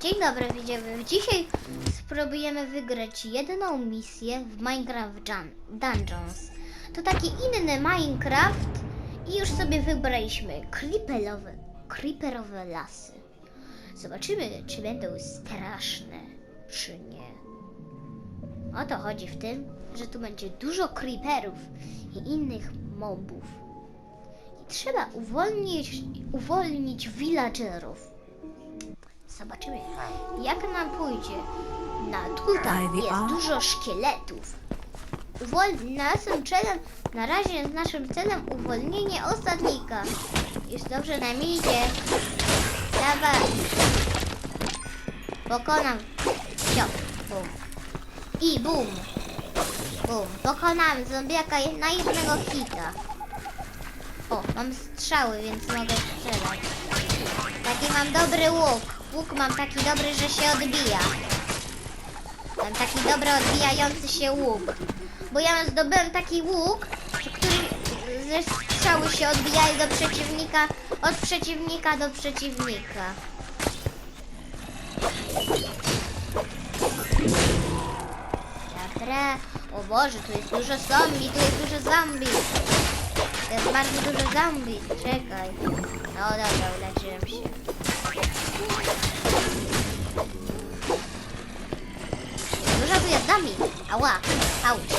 Dzień dobry, widzimy. Dzisiaj spróbujemy wygrać jedną misję w Minecraft Dungeons. To taki inny Minecraft i już sobie wybraliśmy creeperowe, creeperowe lasy. Zobaczymy, czy będą straszne, czy nie. O to chodzi w tym, że tu będzie dużo creeperów i innych mobów. I trzeba uwolnić, uwolnić villagerów. Zobaczymy, jak nam pójdzie. Na tutaj jest dużo szkieletów. Uwol... Naszym celem, na razie naszym celem uwolnienie ostatnika. Jest dobrze nam idzie. Dawaj. Pokonam. Sio. Bum. I bum. Bum. Pokonałem zombiaka na jednego hita. O, mam strzały, więc mogę strzelać. Taki mam dobry łuk. Łuk mam taki dobry, że się odbija. Mam taki dobry odbijający się łuk. Bo ja zdobyłem taki łuk, który ze strzały się odbijają do przeciwnika, od przeciwnika do przeciwnika. Dobra. O Boże, tu jest dużo zombie, tu jest dużo zombie. Jest bardzo dużo zombie. Czekaj. No dobra, uleczyłem się. Dużo tu jest zombie. Ała. Auć.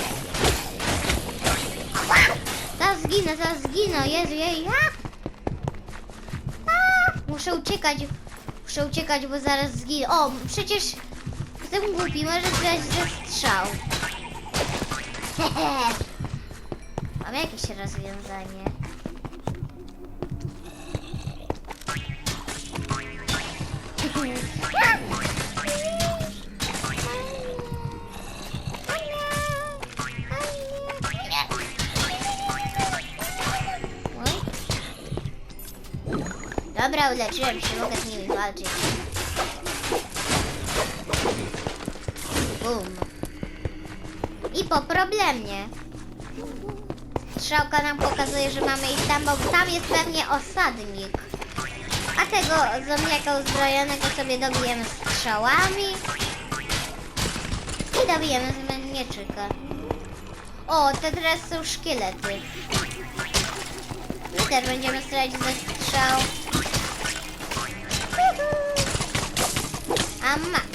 Zaraz zginę, zaraz zginę. Jezu, jej. Ja. Muszę uciekać. Muszę uciekać, bo zaraz zginę. O, przecież jestem głupi. Może zdać ze strzał. Mam jakieś rozwiązanie. Dobra, uleczyłem się, mogę z nimi walczyć. Bum. I po problemie. Strzałka nam pokazuje, że mamy iść tam, bo tam jest pewnie osadnik. A tego zombiaka uzbrojonego sobie dobijemy strzałami. I dobijemy z. O, te teraz są szkielety. I też będziemy strzelać ze strzał. A ma.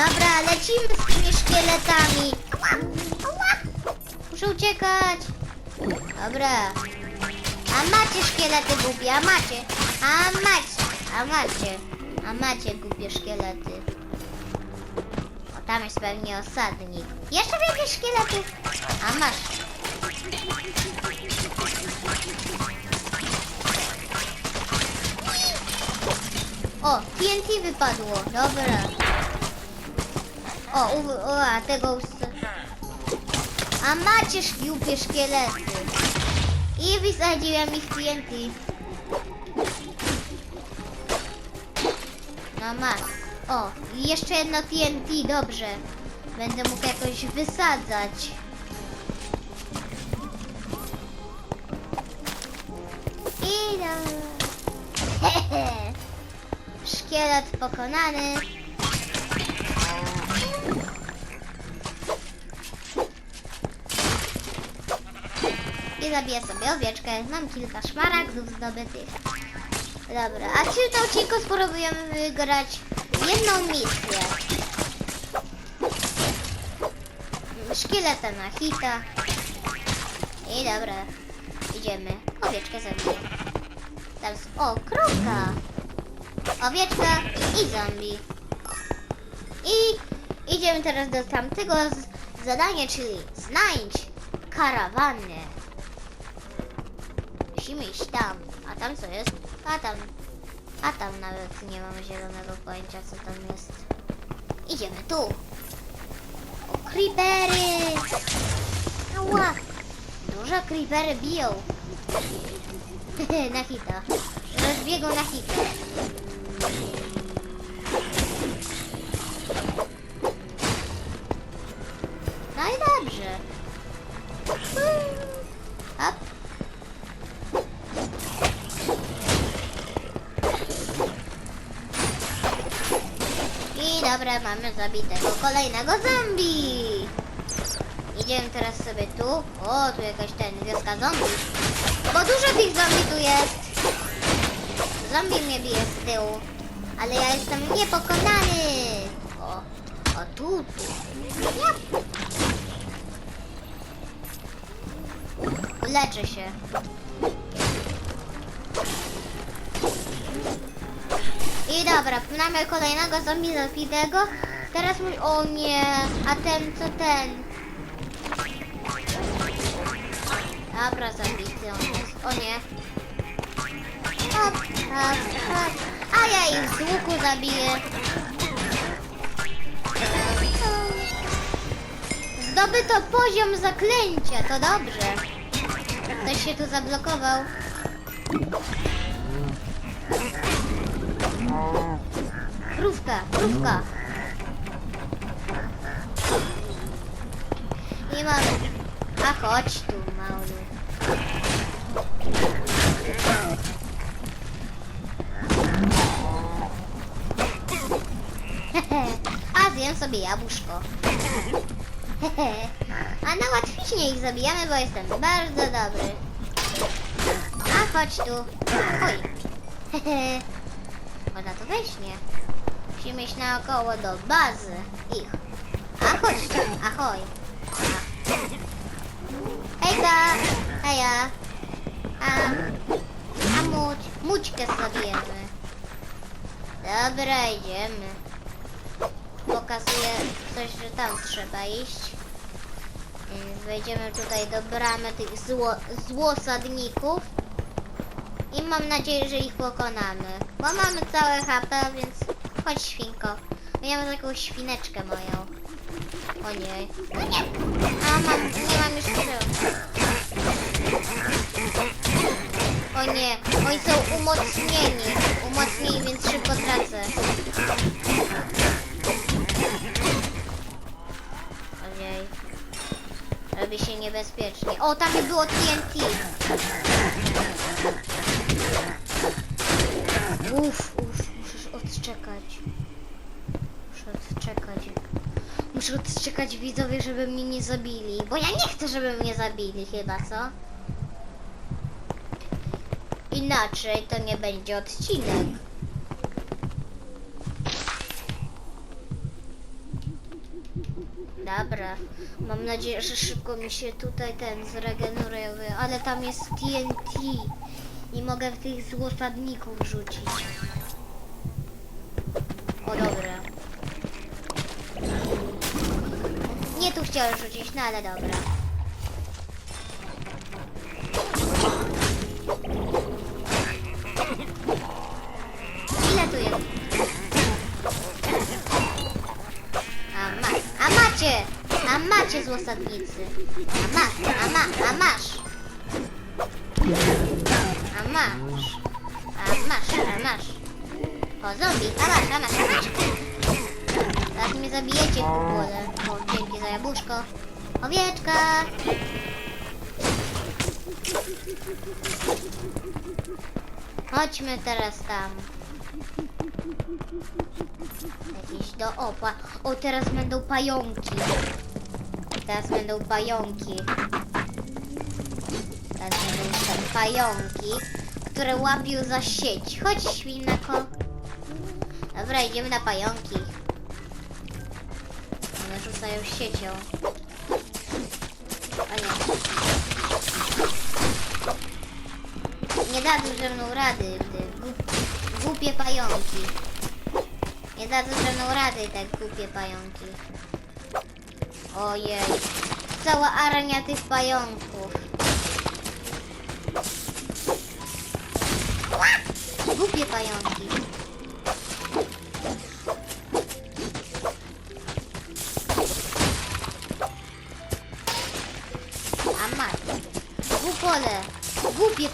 Dobra, lecimy z tymi szkieletami. Muszę uciekać. Dobra. A macie szkielety głupie, a macie. A macie, a macie. A macie głupie szkielety. O, tam jest pewnie osadnik. Jeszcze jakieś szkielety? A masz. O, TNT wypadło. Dobra. O, u, o a tego... us- A macie głupie szkielety. I wysadziłem ich TNT. No masz. O, i jeszcze jedno TNT, dobrze. Będę mógł jakoś wysadzać. I no. Szkielet pokonany. Zabiję sobie owieczkę. Mam kilka szmaragdów zdobytych. Dobra, a w tym odcinku spróbujemy wygrać jedną misję. Szkieleta na hita. I dobra, idziemy. Owieczkę zabiję. Teraz, o, krówka. Owieczka i zombie. I idziemy teraz do tamtego zadania, czyli znajdź karawanę. Musimy iść tam. A tam co jest? A tam. A tam nawet nie mamy zielonego pojęcia co tam jest. Idziemy tu. O, creepery! Ała! Duże creepery biją. na hita. Rozbiegą na hita. Mamy zabitego kolejnego zombie. Idziemy teraz sobie tu. O, tu jakaś ten, wioska zombie. Bo dużo tych zombie tu jest. Zombie mnie bije z tyłu. Ale ja jestem niepokonany. O, o tu, tu. Leczę się. I dobra, mamy kolejnego zombie zabitego. Teraz mój... O nie, a ten co ten? Dobra, zabity on jest. O nie. Hop, hop, hop. A ja ich z łuku zabiję. Zdobyto poziom zaklęcia, to dobrze. Ktoś się tu zablokował. Krówka, krówka. Nie mamy. A chodź tu, mały. A zjem sobie jabłuszko. A na łatwiźnie ich zabijamy, bo jestem bardzo dobry. A chodź tu. Oj. Można tu wejść, nie? Musimy iść naokoło do bazy ich. Ahoj. A. Hejka, heja. A, a muć, mućkę zabijemy. Dobra, idziemy. Pokazuję coś, że tam trzeba iść. Więc wejdziemy tutaj do bramy tych zło, złosadników. I mam nadzieję, że ich pokonamy. Bo mamy całe HP, więc chodź świnko. Ja mam taką świneczkę moją. O nie. No nie. A mam, nie mam już sił. O nie, oni są umocnieni. Umocnieni, więc szybko tracę. Ojej. Robi się niebezpiecznie. O, tam było TNT. Uff, odczekać. Muszę odczekać. Muszę odczekać widzowie, żeby mnie nie zabili. Bo ja nie chcę, żeby mnie zabili chyba, co? Inaczej to nie będzie odcinek. Dobra, mam nadzieję, że szybko mi się tutaj ten zregeneruje, ale tam jest TNT i mogę w tych złosadników rzucić. Chciałem rzucić, no ale dobra. Ile tu jest? A masz, a macie! A macie złosadnicy. A masz, a ma, a masz. A masz. A masz, a masz. O, zombie, a masz, a masz, a masz. Teraz mnie zabijecie ogóle. O, dzięki za jabłuszko. Owieczka. Chodźmy teraz tam. Jakieś do opa. O, teraz będą pająki. Teraz będą pająki. Teraz będą te pająki, które łapią za sieć. Chodź, świnako. Dobra, idziemy na pająki. One rzucają siecią. A nie. Nie dadzą ze mną rady, te głup- głupie pająki. Nie dadzą ze mną rady te głupie pająki. Ojej. Cała armia tych pająków. Głupie pająki.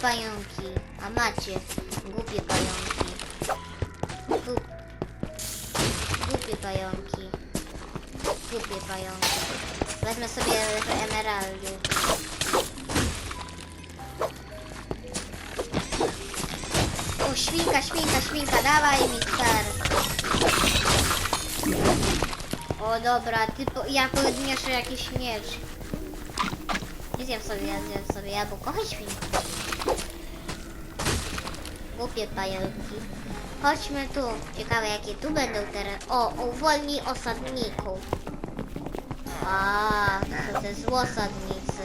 Pająki. A macie. Głupie pająki. Głup... Głupie pająki. Głupie pająki. Wezmę sobie emeraldy. O, świnka, świnka, świnka, dawaj mi star. O dobra, ty po, ja podnieszę jakiś miecz. Nie zjem sobie, ja zjem sobie jabłko. Chodź świnko. Głupie pająki. Chodźmy tu. Ciekawe jakie tu będą teraz. O, uwolnij osadników. A, to te złosadnicy.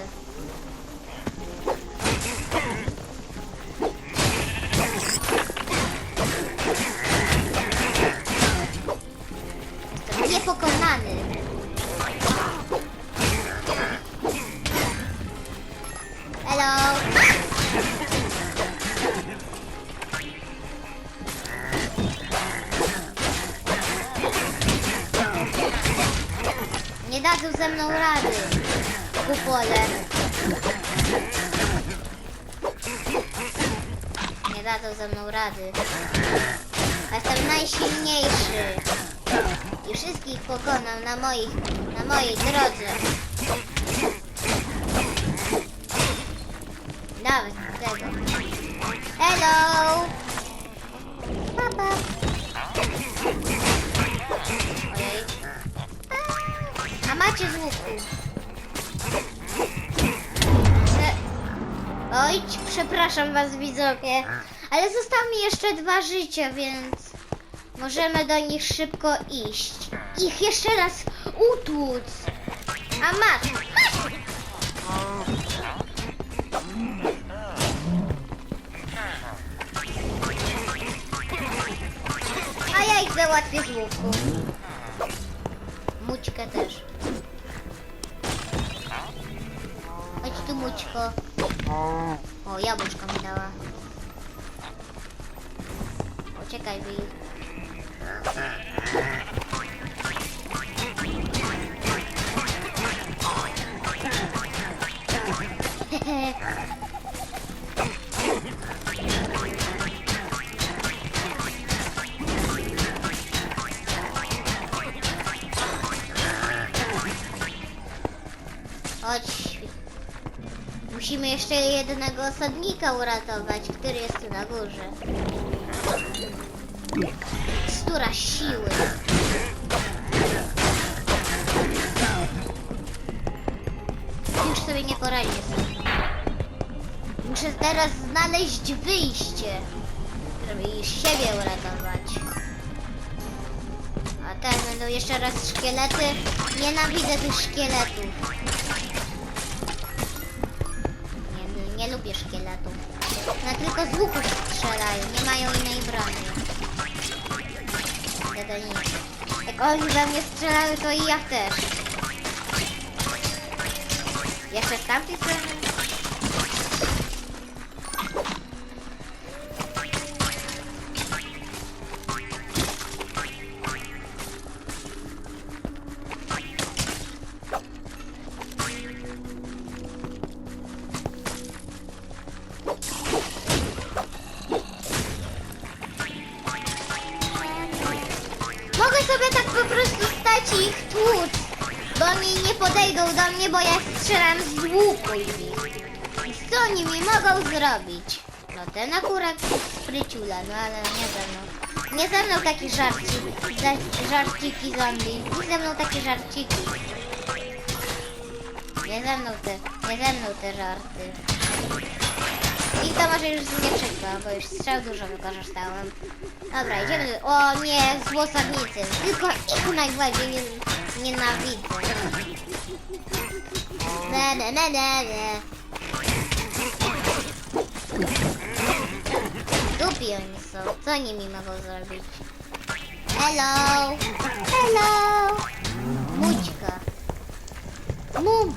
Nie dadzą ze mną rady. Kupole. Nie dadzą ze mną rady. Jestem najsilniejszy. I wszystkich pokonam na moich, na mojej drodze. Nawet tego. Hello! Z łuku. Prze... Oj, przepraszam was widzowie, ale zostało mi jeszcze dwa życia, więc możemy do nich szybko iść. Ich jeszcze raz utłuc. A masz, masz! A ja ich załatwię z łuku. Mućkę też. Chodź tu Mućko. O, jabłuszko mi dała. Poczekaj, by ich. Chodź. Musimy jeszcze jednego osadnika uratować, który jest tu na górze. Stura siły. Już sobie nie poradzię sam. Muszę teraz znaleźć wyjście, żeby siebie uratować. A teraz będą jeszcze raz szkielety. Nienawidzę tych szkieletów. Nie, lubię szkieletów. No tylko z łuku strzelają, nie mają innej broni. Nic. Jak oni we mnie strzelają, to i ja też. Jeszcze z tamtej strony? Do mnie, bo ja strzelam z łuku. I co oni mi mogą zrobić? No ten akurat spryciula, no ale nie ze mną. Nie ze mną takie żarci, za- żarciki zombie. Nie ze mną takie żarciki. Nie ze mną te, nie ze mną te żarty. I to może już nie przykro, bo już strzał dużo wykorzystałem. Dobra, idziemy. O nie, złosadnicy. Tylko ich najbardziej nie, nienawidzę. Ne, ne, ne, ne, ne. Dupi oni są. Co oni mi mogą zrobić? Hello! Hello! Mućka. Mum!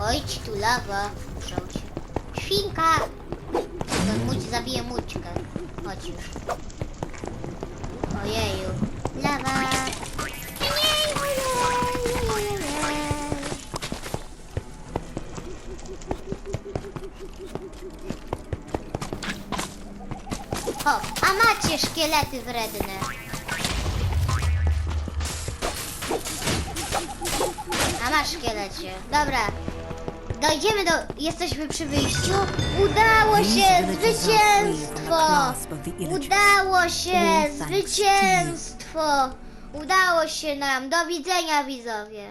Ojdź tu, lawa. Muszę. Świnka! To Muć zabije mućkę. Chodź już. Ojeju. Lawa! O, a macie szkielety wredne. A masz szkielecie. Dobra. Dojdziemy do... Jesteśmy przy wyjściu. Udało się! Zwycięstwo! Udało się! Zwycięstwo! Udało się nam. Do widzenia widzowie.